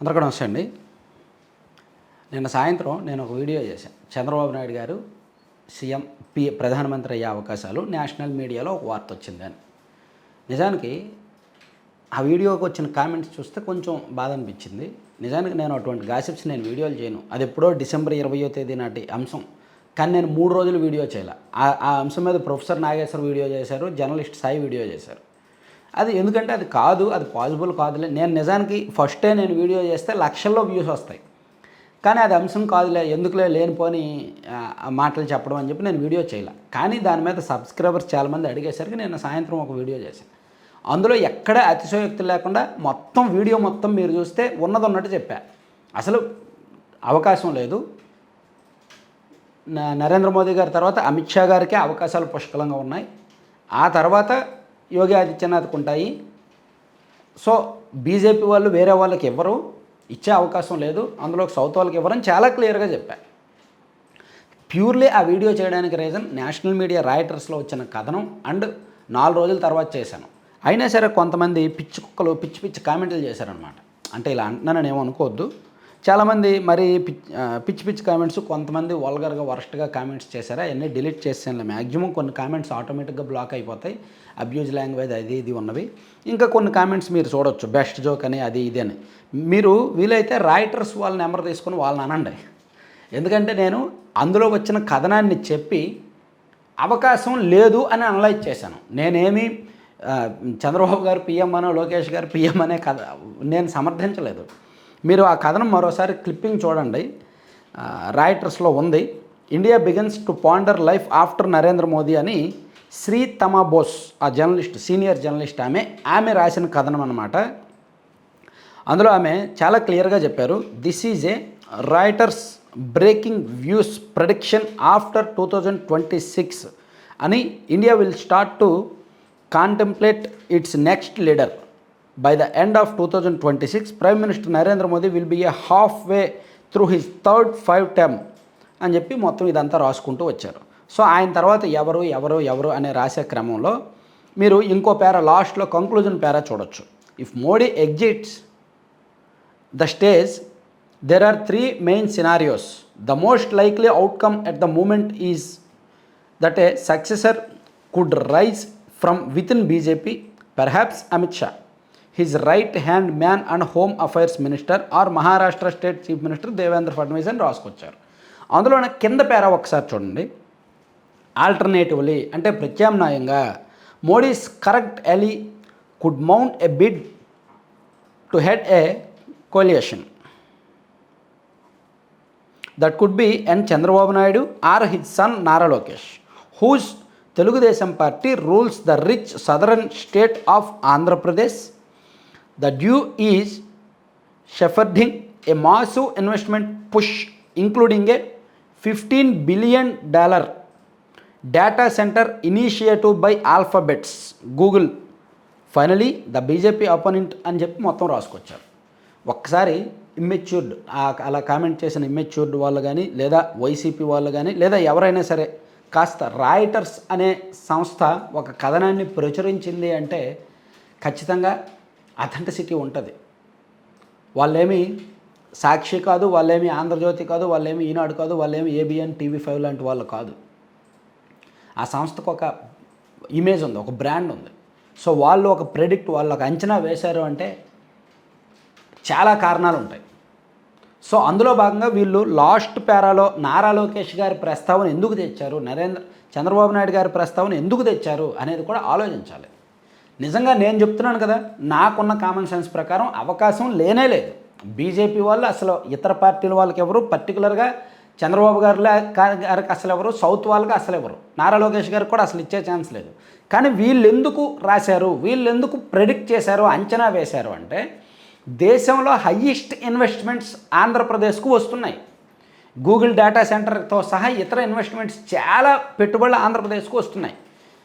అందరికీ నమస్తే అండి. నిన్న సాయంత్రం నేను ఒక వీడియో చేశాను. చంద్రబాబు నాయుడు గారు సీఎం పి ప్రధానమంత్రి అయ్యే అవకాశాలు నేషనల్ మీడియాలో ఒక వార్త వచ్చింది అని నిజానికి ఆ వీడియోకి వచ్చిన కామెంట్స్ చూస్తే కొంచెం బాధ అనిపించింది. నిజానికి నేను అటువంటి గాసిప్స్ నేను వీడియోలు చేయను. అది ఎప్పుడో డిసెంబర్ ఇరవయో తేదీ నాటి అంశం. కానీ నేను మూడు రోజులు వీడియో చేయాలి. ఆ- ఆ అంశం మీద ప్రొఫెసర్ నాగేశ్వర్ వీడియో చేశారు జర్నలిస్ట్ సాయి వీడియో చేశారు. అది ఎందుకంటే అది కాదు అది పాసిబుల్ కాదులే. నేను నిజానికి ఫస్టే నేను వీడియో చేస్తే లక్షల్లో వ్యూస్ వస్తాయి. కానీ అది అంశం కాదులే ఎందుకులే లేనిపోని మాటలు చెప్పడం అని చెప్పి నేను వీడియో చేయలే. కానీ దాని మీద సబ్స్క్రైబర్స్ చాలామంది అడిగేసరికి నేను సాయంత్రం ఒక వీడియో చేశాను అందులో ఎక్కడ అతిశయోక్తి లేకుండా మొత్తం వీడియో మొత్తం మీరు చూస్తే ఉన్నది ఉన్నట్టు చెప్పా. అసలు అవకాశం లేదు. నరేంద్ర మోదీ గారి తర్వాత అమిత్ షా గారికి అవకాశాలు పుష్కలంగా ఉన్నాయి. ఆ తర్వాత యోగి ఆదిత్యనాథ్కి ఉంటాయి సో బీజేపీ వాళ్ళు వేరే వాళ్ళకి ఇవ్వరు ఇచ్చే అవకాశం లేదు. అందులో సౌత్ వాళ్ళకి ఇవ్వరని చాలా క్లియర్గా చెప్పా. ప్యూర్లీ ఆ వీడియో చేయడానికి రీజన్ నేషనల్ మీడియా రాయిటర్స్లో వచ్చిన కథనం అండ్ నాలుగు రోజుల తర్వాత చేశాను. అయినా సరే కొంతమంది పిచ్చి కుక్కలు పిచ్చి పిచ్చి కామెంట్లు చేశారనమాట అంటే ఇలా అంటున్నానని ఏమనుకోవద్దు. అనుకోవద్దు చాలామంది మరి పిచ్చి పిచ్చి పిచ్చి కామెంట్స్ కొంతమంది వల్గర్గా వరస్ట్గా కామెంట్స్ చేశారు? అవన్నీ డిలీట్ చేసాను మ్యాక్సిమం కొన్ని కామెంట్స్ ఆటోమేటిక్గా బ్లాక్ అయిపోతాయి. అబ్యూజ్ లాంగ్వేజ్ అది ఇది ఉన్నవి. ఇంకా కొన్ని కామెంట్స్ మీరు చూడొచ్చు. బెస్ట్ జోక్ అని అది ఇది అని. మీరు వీలైతే రైటర్స్ వాళ్ళ నెంబర్ తీసుకొని వాళ్ళని అనండి. ఎందుకంటే నేను అందులో వచ్చిన కథనాన్ని చెప్పి అవకాశం లేదు అని అనలైజ్ చేశాను. నేనేమి చంద్రబాబు గారు పిఎం అనో లోకేష్ గారు పిఎం అనే కథ నేను సమర్థించలేదు. మీరు ఆ కథనం మరోసారి క్లిప్పింగ్ చూడండి. ఆ, రాయిటర్స్లో ఉంది. India begins to ponder life after Narendra Modi అని శ్రీ తమా బోస్ ఆ జర్నలిస్ట్ సీనియర్ జర్నలిస్ట్ ఆమె ఆమె రాసిన కథనం అనమాట అందులో ఆమె చాలా క్లియర్గా చెప్పారు. This is a Reuters breaking views prediction after two thousand twenty six అని India will start to contemplate its next leader. By the end of two thousand twenty six prime minister Narendra Modi will be a half way through his third five term అని చెప్పి మొత్తం ఇదంతా రాసుకుంటూ వచ్చారు. So ఆయన తర్వాత ఎవరు ఎవరు ఎవరు అనే రాసే క్రమంలో మీరు ఇంకో పేర లాస్ట్లో కంక్లూజన్ పేర చూడొచ్చు. If Modi exits the stage there are three main scenarios the most likely outcome at the moment is that a successor could rise from within BJP perhaps Amit Shah his right hand man and home affairs minister or Maharashtra state chief minister Devendra Fadnavis అని రాసుకొచ్చారు అందులోనే కింద పేర ఒకసారి చూడండి alternatively అంటే ప్రత్యామ్నాయంగా Modi's correctly could mount a bid to head a coalition that could be N Chandrababu Naidu or his son Nara Lokesh whose Telugu Desam party rules the rich southern state of Andhra Pradesh Pradesh. The due is shepherding a massive investment push, including a $15 billion data center initiative by Alphabet's Google. Finally the BJP opponent అని చెప్పి మొత్తం రాసుకొచ్చారు ఒక్కసారి immatured అలా comment చేసిన immatured వాళ్ళు కానీ లేదా YCP వాళ్ళు కానీ లేదా ఎవరైనా సరే కాస్త రాయిటర్స్ అనే సంస్థ ఒక కథనాన్ని ప్రచురించింది అంటే ఖచ్చితంగా అథెంటిసిటీ ఉంటుంది. వాళ్ళేమి సాక్షి కాదు వాళ్ళేమి ఆంధ్రజ్యోతి కాదు వాళ్ళేమి ఈనాడు కాదు వాళ్ళేమి ఏబిఎన్ టీవీ ఫైవ్ లాంటి వాళ్ళు కాదు. ఆ సంస్థకు ఒక ఇమేజ్ ఉంది ఒక బ్రాండ్ ఉంది. సో వాళ్ళు ఒక ప్రెడిక్ట్ వాళ్ళు ఒక అంచనా వేశారు అంటే చాలా కారణాలు ఉంటాయి. సో అందులో భాగంగా వీళ్ళు లాస్ట్ పేరాలో నారా లోకేష్ గారి ప్రస్తావన ఎందుకు తెచ్చారు నరేంద్ర చంద్రబాబు నాయుడు గారి ప్రస్తావన ఎందుకు తెచ్చారు అనేది కూడా ఆలోచించాలి. నిజంగా నేను చెప్తున్నాను కదా నాకున్న కామన్ సెన్స్ ప్రకారం అవకాశం లేనే లేదు. బీజేపీ వాళ్ళు అసలు ఇతర పార్టీల వాళ్ళకి ఎవరు పర్టికులర్గా చంద్రబాబు గారు గారికి అసలు ఎవరు సౌత్ వాళ్ళకి అసలు ఎవరు. నారా లోకేష్ గారికి కూడా అసలు ఇచ్చే ఛాన్స్ లేదు. కానీ వీళ్ళు ఎందుకు రాశారు వీళ్ళు ఎందుకు ప్రెడిక్ట్ చేశారు అంచనా వేశారు అంటే దేశంలో హయ్యెస్ట్ ఇన్వెస్ట్మెంట్స్ ఆంధ్రప్రదేశ్కు వస్తున్నాయి. గూగుల్ డేటా సెంటర్తో సహా ఇతర ఇన్వెస్ట్మెంట్స్ చాలా పెట్టుబడులు ఆంధ్రప్రదేశ్కు వస్తున్నాయి.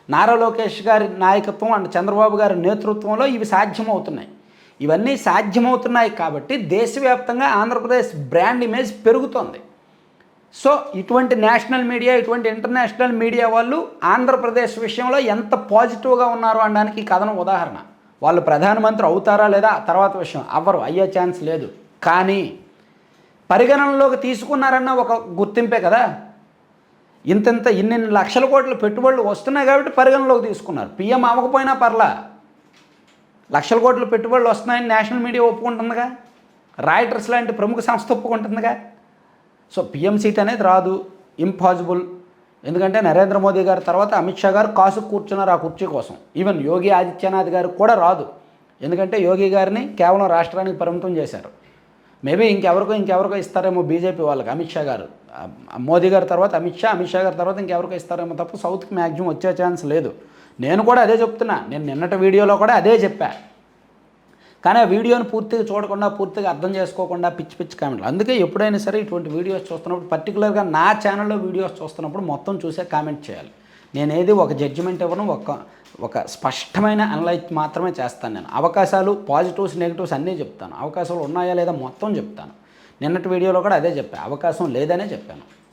నారా లోకేష్ గారి నాయకత్వం అండ్ చంద్రబాబు గారి నేతృత్వంలో ఇవి సాధ్యమవుతున్నాయి. ఇవన్నీ సాధ్యమవుతున్నాయి కాబట్టి దేశవ్యాప్తంగా ఆంధ్రప్రదేశ్ బ్రాండ్ ఇమేజ్ పెరుగుతోంది. సో ఇటువంటి నేషనల్ మీడియా ఇటువంటి ఇంటర్నేషనల్ మీడియా వాళ్ళు ఆంధ్రప్రదేశ్ విషయంలో ఎంత పాజిటివ్గా ఉన్నారు అనడానికి కథనం ఉదాహరణ. వాళ్ళు ప్రధానమంత్రి అవుతారా లేదా? తర్వాత విషయం. అవ్వరు అయ్యే ఛాన్స్ లేదు. కానీ పరిగణనలోకి తీసుకున్నారన్న ఒక గుర్తింపే కదా? ఇంతింత ఇన్ని లక్షల కోట్ల పెట్టుబడులు వస్తున్నాయి కాబట్టి పరిగణనలోకి తీసుకున్నారు. పిఎం అవ్వకపోయినా పర్లా. లక్షల కోట్ల పెట్టుబడులు వస్తున్నాయని నేషనల్ మీడియా ఒప్పుకుంటుందిగా. రాయిటర్స్ లాంటి ప్రముఖ సంస్థ ఒప్పుకుంటుందిగా. సో పిఎం సీట్ అనేది రాదు. ఇంపాసిబుల్. ఎందుకంటే నరేంద్ర మోదీ గారి తర్వాత అమిత్ షా గారు కాసు కూర్చున్నారు ఆ కుర్చీ కోసం. ఈవెన్ యోగి ఆదిత్యనాథ్ గారికి కూడా రాదు. ఎందుకంటే యోగి గారిని కేవలం రాష్ట్రానికి పరిమితం చేశారు. మేబీ ఇంకెవరికో ఇంకెవరికో ఇస్తారేమో బీజేపీ వాళ్ళకి అమిత్ షా గారు. మోదీ గారి తర్వాత అమిత్ షా అమిత్ షా గారి తర్వాత ఇంకెవరికో ఇస్తారేమో తప్ప సౌత్కి మ్యాక్సిమం వచ్చే ఛాన్స్ లేదు. నేను కూడా అదే చెప్తున్నా. నేను నిన్నటి వీడియోలో కూడా అదే చెప్పా. కానీ ఆ వీడియోని పూర్తిగా చూడకుండా పూర్తిగా అర్థం చేసుకోకుండా పిచ్చి పిచ్చి కామెంట్లు. అందుకే ఎప్పుడైనా సరే ఇటువంటి వీడియోస్ చూస్తున్నప్పుడు పర్టికులర్గా నా ఛానల్లో వీడియోస్ చూస్తున్నప్పుడు మొత్తం చూసే కామెంట్ చేయాలి. నేనేది ఒక జడ్జిమెంట్ ఇవ్వను ఒక ఒక స్పష్టమైన అనలైజ్ మాత్రమే చేస్తాను నేను. అవకాశాలు పాజిటివ్స్ నెగిటివ్స్ అన్నీ చెప్తాను. అవకాశాలు ఉన్నాయా లేదా మొత్తం చెప్తాను. నిన్నటి వీడియోలో కూడా అదే చెప్పాను అవకాశం లేదనే చెప్పాను.